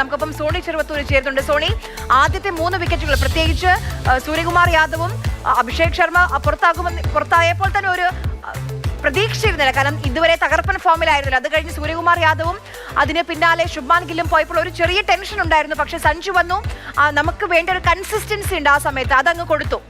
നമുക്കിപ്പം സോണി ചെറുവത്തൂർ ചേരുന്നുണ്ട്. സോണി ആദ്യത്തെ മൂന്ന് വിക്കറ്റുകൾ പ്രത്യേകിച്ച് സൂര്യകുമാർ യാദവും അഭിഷേക് ശർമ്മ പുറത്താകുമെന്ന് പുറത്തായപ്പോൾ തന്നെ ഒരു പ്രതീക്ഷയിരുന്നില്ല. കാരണം ഇതുവരെ തകർപ്പൻ ഫോമിലായിരുന്നില്ല. അത് കഴിഞ്ഞ് സൂര്യകുമാർ യാദവും അതിന് പിന്നാലെ ശുഭ്മാൻ ഗില്ലും പോയപ്പോൾ ഒരു ചെറിയ ടെൻഷൻ ഉണ്ടായിരുന്നു. പക്ഷെ സഞ്ജു വന്നു. നമുക്ക് വേണ്ട ഒരു കൺസിസ്റ്റൻസി ഉണ്ട് ആ സമയത്ത്. അതങ്ങ് കൊടുത്തു.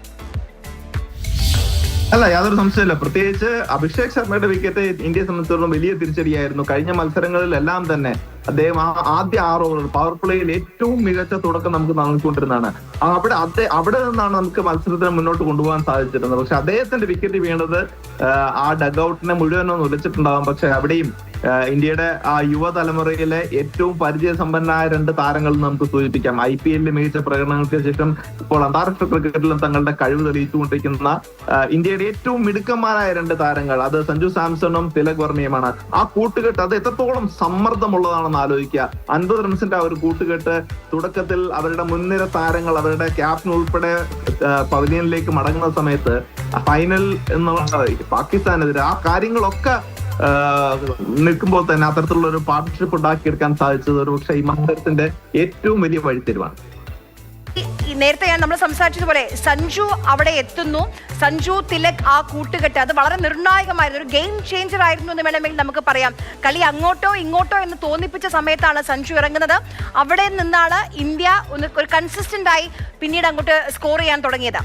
അല്ല യാതൊരു സംശയമില്ല പ്രത്യേകിച്ച് അഭിഷേക് ശർമ്മയുടെ വിക്കറ്റ് ഇന്ത്യയെ സംബന്ധിച്ചിടത്തോളം വലിയ തിരിച്ചടിയായിരുന്നു. കഴിഞ്ഞ മത്സരങ്ങളിലെല്ലാം തന്നെ അദ്ദേഹം ആ ആദ്യ ആറ് ഓവർ പവർ പ്ലേയിൽ ഏറ്റവും മികച്ച തുടക്കം നമുക്ക് നൽകിക്കൊണ്ടിരുന്നതാണ്. അവിടെ അദ്ദേഹം അവിടെ നിന്നാണ് നമുക്ക് മത്സരത്തിന് മുന്നോട്ട് കൊണ്ടുപോകാൻ സാധിച്ചിരുന്നത്. പക്ഷെ അദ്ദേഹത്തിന്റെ വിക്കറ്റ് വീണത് ആ, ആ ഡഗ്ഔട്ടിനെ ഒന്ന് ഉലച്ചിട്ടുണ്ടാകും പക്ഷെ അവിടെയും ഇന്ത്യയുടെ ആ യുവതലമുറയിലെ ഏറ്റവും പരിചയസമ്പന്നരായ രണ്ട് താരങ്ങൾ നമുക്ക് സൂചിപ്പിക്കാം. ഐ പി എല്ലിൽ മികച്ച പ്രകടനങ്ങൾക്ക് ശേഷം ഇപ്പോൾ അന്താരാഷ്ട്ര ക്രിക്കറ്റിലും തങ്ങളുടെ കഴിവ് തെളിയിച്ചുകൊണ്ടിരിക്കുന്ന ഇന്ത്യയുടെ ഏറ്റവും മിടുക്കന്മാരായ രണ്ട് താരങ്ങൾ. അത് സഞ്ജു സാംസണും തിലക് വർമ്മയുമാണ്. ആ കൂട്ടുകെട്ട് അത് എത്രത്തോളം സമ്മർദ്ദമുള്ളതാണെന്ന് ആലോചിക്കുക. അൻപത് റൺസിന്റെ ആ ഒരു കൂട്ടുകെട്ട് തുടക്കത്തിൽ അവരുടെ മുൻനിര താരങ്ങൾ അവരുടെ ക്യാപ്റ്റൻ ഉൾപ്പെടെ പവലിയനിലേക്ക് മടങ്ങുന്ന സമയത്ത് ഫൈനൽ എന്ന് പാകിസ്ഥാനെതിരെ ആ കാര്യങ്ങളൊക്കെ നിൽക്കുമ്പോൾ തന്നെ അത്തരത്തിലുള്ള ഒരു പാർട്ട്ണർഷിപ്പ് ഉണ്ടാക്കിയെടുക്കാൻ സാധിച്ചത് ഒരു പക്ഷേ ഈ മത്സരത്തിന്റെ ഏറ്റവും വലിയ വഴിത്തിരിവാണ്. നേരത്തെ ഞാൻ നമ്മൾ സംസാരിച്ചതുപോലെ സഞ്ജു അവിടെ എത്തുന്നു. സഞ്ജു തിലക് ആ കൂട്ടുകെട്ട് അത് വളരെ നിർണായകമായിരുന്നു. ഒരു ഗെയിം ചേഞ്ചർ ആയിരുന്നു എന്ന് വേണമെങ്കിൽ നമുക്ക് പറയാം. കളി അങ്ങോട്ടോ ഇങ്ങോട്ടോ എന്ന് തോന്നിപ്പിച്ച സമയത്താണ് സഞ്ജു ഇറങ്ങുന്നത്. അവിടെ നിന്നാണ് ഇന്ത്യ ഒന്ന് ഒരു കൺസിസ്റ്റന്റ് ആയി പിന്നീട് അങ്ങോട്ട് സ്കോർ ചെയ്യാൻ തുടങ്ങിയത്.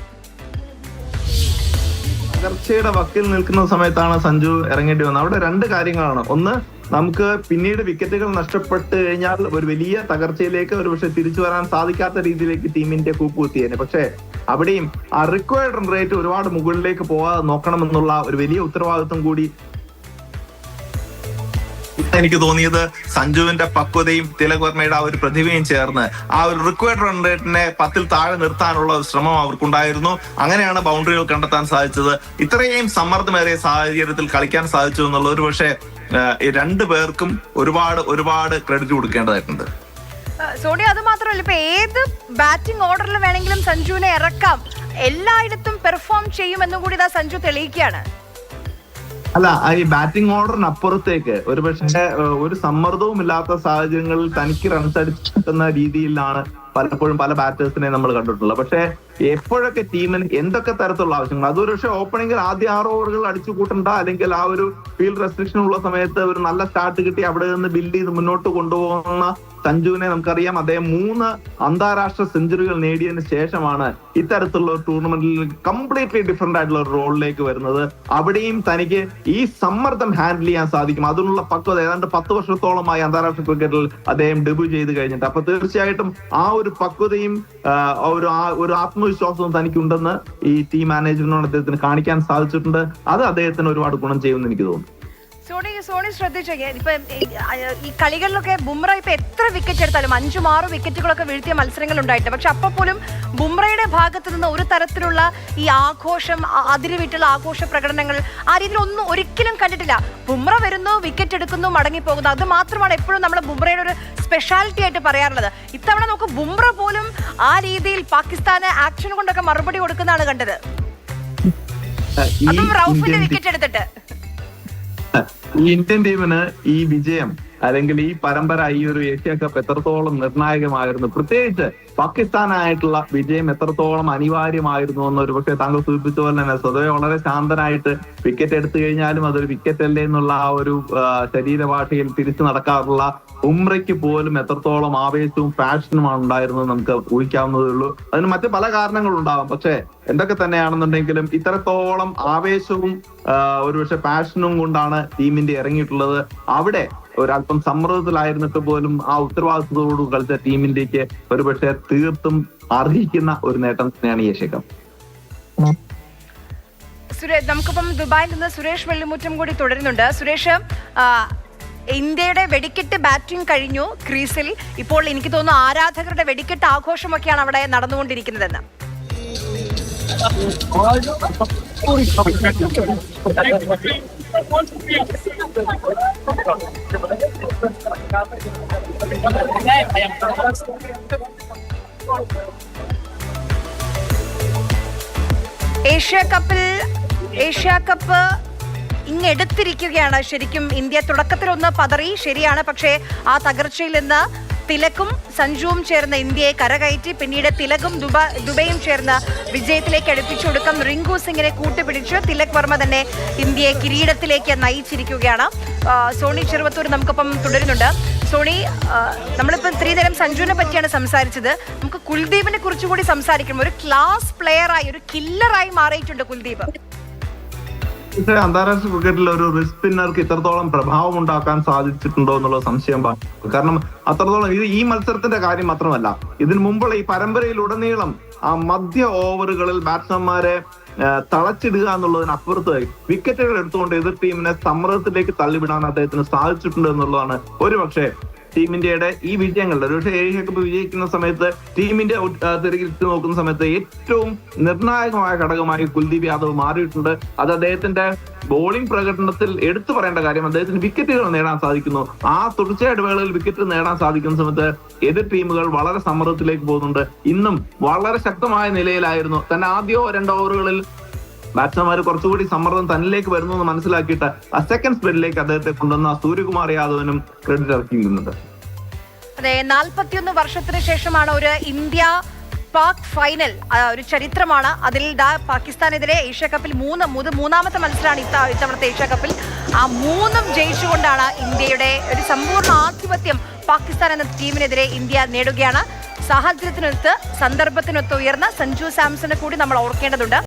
തകർച്ചയുടെ വക്കിൽ നിൽക്കുന്ന സമയത്താണ് സഞ്ജു ഇറങ്ങേണ്ടി വന്നത്. അവിടെ രണ്ട് കാര്യങ്ങളാണ്. ഒന്ന് നമുക്ക് പിന്നീട് വിക്കറ്റുകൾ നഷ്ടപ്പെട്ട് കഴിഞ്ഞാൽ ഒരു വലിയ തകർച്ചയിലേക്ക് ഒരു പക്ഷെ തിരിച്ചു വരാൻ സാധിക്കാത്ത രീതിയിലേക്ക് ടീമിന്റെ കൂപ്പുകുത്തിയേനെ. പക്ഷേ അവിടെയും ആ റിക്വയർഡ് റേറ്റ് ഒരുപാട് മുകളിലേക്ക് പോകാതെ നോക്കണമെന്നുള്ള ഒരു വലിയ ഉത്തരവാദിത്വം കൂടി എനിക്ക് തോന്നിയത് സഞ്ജുവിന്റെ പക്വതയും തിലക് വർമ്മയുടെ ആ ഒരു പ്രതിഭയും ചേർന്ന് ആ ഒരു റിക്വയർഡ് റൺ റേറ്റിനെ പത്തിൽ താഴെ നിർത്താനുള്ള ഒരു ശ്രമം അവർക്കുണ്ടായിരുന്നു. അങ്ങനെയാണ് ബൗണ്ടറികൾ കണ്ടെത്താൻ സാധിച്ചത്. ഇത്രയും സമ്മർദ്ദമേറിയ സാഹചര്യത്തിൽ കളിക്കാൻ സാധിച്ചു എന്നുള്ള ഒരു പക്ഷേ രണ്ടു പേർക്കും ഒരുപാട് ഒരുപാട് ക്രെഡിറ്റ് കൊടുക്കേണ്ടതായിട്ടുണ്ട്. സോണി അത് മാത്രമല്ല ഇപ്പൊ ഏത് ബാറ്റിംഗ് ഓർഡറിൽ വേണമെങ്കിലും സഞ്ജുവിനെ ഇറക്കാം. എല്ലായിടത്തും പെർഫോം ചെയ്യുമെന്നും കൂടി ഇതാ സഞ്ജു തെളിയിക്കുകയാണ്. അല്ല ഈ ബാറ്റിംഗ് ഓർഡറിന് അപ്പുറത്തേക്ക് ഒരു പക്ഷേ ഒരു സമ്മർദ്ദവും ഇല്ലാത്ത സാഹചര്യങ്ങളിൽ തനിക്ക് റൺസ് അടിച്ചെത്തുന്ന രീതിയിലാണ് പലപ്പോഴും പല ബാറ്റേഴ്സിനെ നമ്മൾ കണ്ടിട്ടുള്ളത്. പക്ഷേ എപ്പോഴൊക്കെ ടീമിന് എന്തൊക്കെ തരത്തിലുള്ള ആവശ്യങ്ങൾ അതൊരു പക്ഷേ ഓപ്പണിംഗിൽ ആദ്യ ആറ് ഓവറുകൾ അടിച്ചു കൂട്ടണ്ട അല്ലെങ്കിൽ ആ ഒരു ഫീൽഡ് റെസ്ട്രിക്ഷൻ ഉള്ള സമയത്ത് ഒരു നല്ല സ്റ്റാർട്ട് കിട്ടി അവിടെ നിന്ന് ബിൽഡ് ചെയ്ത് മുന്നോട്ട് കൊണ്ടുപോകുന്ന സഞ്ജുവിനെ നമുക്കറിയാം. അദ്ദേഹം മൂന്ന് അന്താരാഷ്ട്ര സെഞ്ചുറികൾ നേടിയതിന് ശേഷമാണ് ഇത്തരത്തിലുള്ള ഒരു ടൂർണമെന്റിൽ കംപ്ലീറ്റ്ലി ഡിഫറെന്റ് ആയിട്ടുള്ള ഒരു റോളിലേക്ക് വരുന്നത്. അവിടെയും തനിക്ക് ഈ സമ്മർദ്ദം ഹാൻഡിൽ ചെയ്യാൻ സാധിക്കും. അതിനുള്ള പക്വത ഏതാണ്ട് പത്ത് വർഷത്തോളമായി അന്താരാഷ്ട്ര ക്രിക്കറ്റിൽ അദ്ദേഹം ഡെബ്യൂ ചെയ്ത് കഴിഞ്ഞിട്ട്. അപ്പൊ തീർച്ചയായിട്ടും ആ ഒരു പക്വതയും ആ, ഒരു ഒരു ആത്മവിശ്വാസവും തനിക്കുണ്ടെന്ന് ഈ ടീം മാനേജ്മെന്റിനോട് അദ്ദേഹത്തിന് കാണിക്കാൻ സാധിച്ചിട്ടുണ്ട്. അത് അദ്ദേഹത്തിന് ഒരുപാട് ഗുണം ചെയ്യുമെന്ന് എനിക്ക് തോന്നുന്നു. സോണി സോണി ശ്രദ്ധിച്ചേ? ഇപ്പൊ ഈ- കളികളിലൊക്കെ ബുംറ ഇപ്പൊ എത്ര വിക്കറ്റ് എടുത്താലും അഞ്ചും ആറും വിക്കറ്റുകളൊക്കെ വീഴ്ത്തിയ മത്സരങ്ങൾ ഉണ്ടായിട്ട് പക്ഷെ അപ്പൊ പോലും ബുംറയുടെ ഭാഗത്ത് നിന്ന് ഒരു തരത്തിലുള്ള ഈ ആഘോഷം അതിരുവിട്ടുള്ള ആഘോഷ പ്രകടനങ്ങൾ ആ രീതിയിൽ ഒന്നും ഒരിക്കലും കണ്ടിട്ടില്ല. ബുംറ വരുന്നു വിക്കറ്റ് എടുക്കുന്നു മടങ്ങിപ്പോകുന്നു. അത് മാത്രമാണ് എപ്പോഴും നമ്മൾ ബുംറയുടെ ഒരു സ്പെഷ്യാലിറ്റി ആയിട്ട് പറയാറുള്ളത്. ഇത്തവണ നമുക്ക് ബുംറ പോലും ആ രീതിയിൽ പാകിസ്ഥാന് ആക്ഷൻ കൊണ്ടൊക്കെ മറുപടി കൊടുക്കുന്നതാണ് കണ്ടത്. അതും റൌഫിന്റെ വിക്കറ്റ് എടുത്തിട്ട്. ഇന്ത്യൻ ടീമിന് ഈ വിജയം അല്ലെങ്കിൽ ഈ പരമ്പര ഈ ഒരു ഏഷ്യ കപ്പ് എത്രത്തോളം നിർണായകമായിരുന്നു. പ്രത്യേകിച്ച് പാകിസ്ഥാനായിട്ടുള്ള വിജയം എത്രത്തോളം അനിവാര്യമായിരുന്നു എന്ന് ഒരു താങ്കൾ സൂചിപ്പിച്ച പോലെ തന്നെ സ്വതവേ വളരെ ശാന്തനായിട്ട് വിക്കറ്റ് എടുത്തു കഴിഞ്ഞാലും അതൊരു വിക്കറ്റ് അല്ലേ എന്നുള്ള ആ ഒരു ശരീരഭാഷയിൽ തിരിച്ചു നടക്കാറുള്ള ഉംറയ്ക്ക് പോലും എത്രത്തോളം ആവേശവും പാഷനുമാണ് ഉണ്ടായിരുന്നത് നമുക്ക് ഊഹിക്കാവുന്നതേ ഉള്ളൂ. അതിന് മറ്റ് പല കാരണങ്ങളുണ്ടാവാം പക്ഷേ എന്തൊക്കെ തന്നെയാണെന്നുണ്ടെങ്കിലും ഇത്രത്തോളം ആവേശവും ഒരുപക്ഷെ പാഷനും കൊണ്ടാണ് ടീമിന്റെ ഇറങ്ങിയിട്ടുള്ളത്. അവിടെ ഒരല്പം സമ്മർദ്ദത്തിലായിരുന്നിട്ട് പോലും ആ ഉത്തരവാദിത്വത്തോട് കളിച്ച ടീമിന്റേക്ക് ഒരുപക്ഷെ തീർത്തും അർഹിക്കുന്ന ഒരു നേട്ടം തന്നെയാണ് ഈ ഏഷ്യ കപ്പ് നമുക്കിപ്പം ദുബായിൽ നിന്ന് സുരേഷ് വെള്ളിമുറ്റം കൂടി തുടരുന്നുണ്ട്. സുരേഷ് ഇന്ത്യയുടെ വെടിക്കെട്ട് ബാറ്റിംഗ് കഴിഞ്ഞു ക്രീസിൽ. ഇപ്പോൾ എനിക്ക് തോന്നുന്നു ആരാധകരുടെ വെടിക്കെട്ട് ആഘോഷമൊക്കെയാണ് അവിടെ നടന്നുകൊണ്ടിരിക്കുന്നതെന്ന്. ഏഷ്യ കപ്പിൽ ഏഷ്യ കപ്പ് ഇങ്ങെടുത്തിരിക്കുകയാണ്. ശരിക്കും ഇന്ത്യ തുടക്കത്തിൽ ഒന്ന് പതറി ശരിയാണ്. പക്ഷേ ആ തകർച്ചയിൽ നിന്ന് തിലക്കും സഞ്ജുവും ചേർന്ന ഇന്ത്യയെ കരകയറ്റി പിന്നീട് തിലകും ദുബ ദുബൈയും ചേർന്ന് വിജയത്തിലേക്ക് അടുപ്പിച്ചു. കൊടുക്കും റിങ്കു സിംഗിനെ കൂട്ടുപിടിച്ച്. തിലക് വർമ്മ തന്നെ ഇന്ത്യയെ കിരീടത്തിലേക്ക് നയിച്ചിരിക്കുകയാണ്. സോണി ചെറുവത്തൂർ നമുക്കൊപ്പം തുടരുന്നുണ്ട്. സോണി നമ്മളിപ്പോൾ നേരം സഞ്ജുവിനെ പറ്റിയാണ് സംസാരിച്ചത്. നമുക്ക് കുൽദീപിനെ കുറിച്ചുകൂടി സംസാരിക്കണം. ഒരു ക്ലാസ് പ്ലെയറായി ഒരു കില്ലറായി മാറിയിട്ടുണ്ട് കുൽദീപ്. പക്ഷേ അന്താരാഷ്ട്ര ക്രിക്കറ്റിൽ ഒരു റിസ്പിന്നർക്ക് സ്പിന്നർക്ക് ഇത്രത്തോളം പ്രഭാവം ഉണ്ടാക്കാൻ സാധിച്ചിട്ടുണ്ടോ എന്നുള്ള സംശയം കാരണം അത്രത്തോളം ഇത് ഈ മത്സരത്തിന്റെ കാര്യം മാത്രമല്ല. ഇതിനു മുമ്പുള്ള ഈ പരമ്പരയിലുടനീളം ആ മധ്യ ഓവറുകളിൽ ബാറ്റ്സ്മാൻമാരെ തളച്ചിടുക എന്നുള്ളതിന് അപ്പുറത്ത് വിക്കറ്റുകൾ എടുത്തുകൊണ്ട് എതിർ ടീമിനെ സമ്മർദ്ദത്തിലേക്ക് തള്ളിവിടാൻ അദ്ദേഹത്തിന് സാധിച്ചിട്ടുണ്ട് എന്നുള്ളതാണ്. ഒരുപക്ഷെ ടീം ഇന്ത്യയുടെ ഈ വിജയങ്ങളുടെ ഒരുപക്ഷെ ഏഷ്യ കപ്പ് വിജയിക്കുന്ന സമയത്ത് ടീമിന്റെ ഇന്ത്യ തിരികെ നോക്കുന്ന സമയത്ത് ഏറ്റവും നിർണായകമായ ഘടകമായി കുൽദീപ് യാദവ് മാറിയിട്ടുണ്ട്. അത് അദ്ദേഹത്തിന്റെ ബോളിംഗ് പ്രകടനത്തിൽ എടുത്തു പറയേണ്ട കാര്യം അദ്ദേഹത്തിന് വിക്കറ്റുകൾ നേടാൻ സാധിക്കുന്നു. ആ തുടർച്ചയായ ഇടവേളയിൽ വിക്കറ്റ് നേടാൻ സാധിക്കുന്ന സമയത്ത് എതിർ ടീമുകൾ വളരെ സമ്മർദ്ദത്തിലേക്ക് പോകുന്നുണ്ട്. ഇന്നും വളരെ ശക്തമായ നിലയിലായിരുന്നു. തന്നെ ആദ്യോ രണ്ടോ ഓവറുകളിൽ ബാറ്റ്സ്മാൻമാർ കുറച്ചുകൂടി സമ്മർദ്ദം തന്നിലേക്ക് വരുന്നു എന്ന് മനസ്സിലാക്കിയിട്ട് ആ സെക്കൻഡ് സ്പെല്ലിലേക്ക് അദ്ദേഹത്തെ കൊണ്ടുവന്ന സൂര്യകുമാർ യാദവിനും ക്രെഡിറ്റ് ഇറക്കിയിരുന്നുണ്ട് അതെ നാൽപ്പത്തിയൊന്ന് വർഷത്തിന് ശേഷമാണ് ഒരു ഇന്ത്യ പാക് ഫൈനൽ ഒരു ചരിത്രമാണ്. അതിൽ ദാ പാകിസ്ഥാനെതിരെ ഏഷ്യ കപ്പിൽ മൂന്ന് മൂന്ന് മൂന്നാമത്തെ മത്സരമാണ് ഇത്ത ഇത്തവണത്തെ ഏഷ്യ കപ്പിൽ ആ മൂന്നും ജയിച്ചുകൊണ്ടാണ് ഇന്ത്യയുടെ ഒരു സമ്പൂർണ ആധിപത്യം പാകിസ്ഥാൻ എന്ന ടീമിനെതിരെ ഇന്ത്യ നേടുകയാണ്. സാഹചര്യത്തിനൊത്ത് സന്ദർഭത്തിനൊത്ത് ഉയർന്ന സഞ്ജു സാംസനെ കൂടി നമ്മൾ ഓർക്കേണ്ടതുണ്ട്.